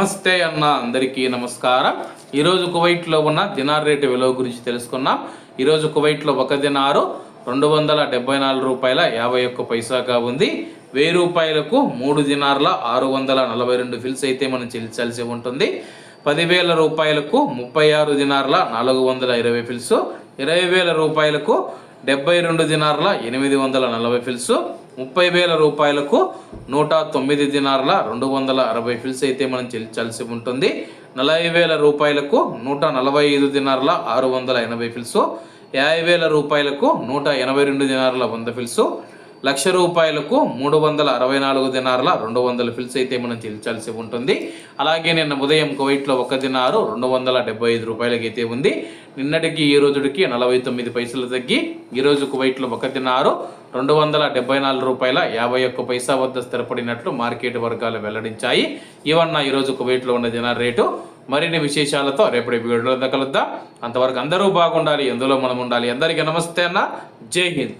నమస్తే అన్న అందరికీ నమస్కారం. ఈరోజు కువైట్లో ఉన్న దినార్ రేటు విలువ గురించి తెలుసుకున్నాం ఈరోజు కువైట్లో ఒక దినారు రెండు వందల డెబ్బై నాలుగు రూపాయల యాభై ఒక్క పైసాగా ఉంది. వెయ్యి రూపాయలకు మూడు దినార్ల ఆరు వందల నలభై రెండు ఫిల్స్ అయితే మనం చెల్లించాల్సి ఉంటుంది. పదివేల రూపాయలకు ముప్పై ఆరు దినార్ల నాలుగు వందల ఇరవై ఫిల్స్. ఇరవై వేల రూపాయలకు డెబ్బై రెండు దినార్ల ఎనిమిది వందల నలభై ఫిల్స్ ముప్పై వేల రూపాయలకు నూట తొమ్మిది దినార్ల రెండు వందల అరవై ఫిల్స్ అయితే మనం చెల్లించాల్సి ఉంటుంది. నలభై వేల రూపాయలకు నూట నలభై ఐదు దినార్ల ఆరు వందల ఎనభై ఫిల్స్ యాభై వేల రూపాయలకు నూట ఎనభై రెండు దినార్ల వంద ఫిల్స్ లక్ష రూపాయలకు మూడు వందల అరవై నాలుగు దినారుల రెండు వందల ఫిల్స్ అయితే మనం చెల్లించాల్సి ఉంటుంది. అలాగే నిన్న ఉదయం కువైట్లో ఒక దినారు రెండు వందల డెబ్బై ఐదు రూపాయలకి అయితే ఉంది. నిన్నటికి ఈ రోజుకి నలభై తొమ్మిది పైసలు తగ్గి ఈరోజు కువైట్లో ఒక దినారు రెండు వందల డెబ్బై నాలుగు రూపాయల యాభై ఒక్క పైసా వద్ద స్థిరపడినట్లు మార్కెట్ వర్గాలు వెల్లడించాయి. ఇవన్న ఈరోజు కువైట్లో ఉన్న దినార్ రేటు. మరిన్ని విశేషాలతో రేపటి వీడియోలో కలుద్దాం. అంతవరకు అందరూ బాగుండాలి ఎందులో మనం ఉండాలి? అందరికీ నమస్తే అన్న. జై హింద్.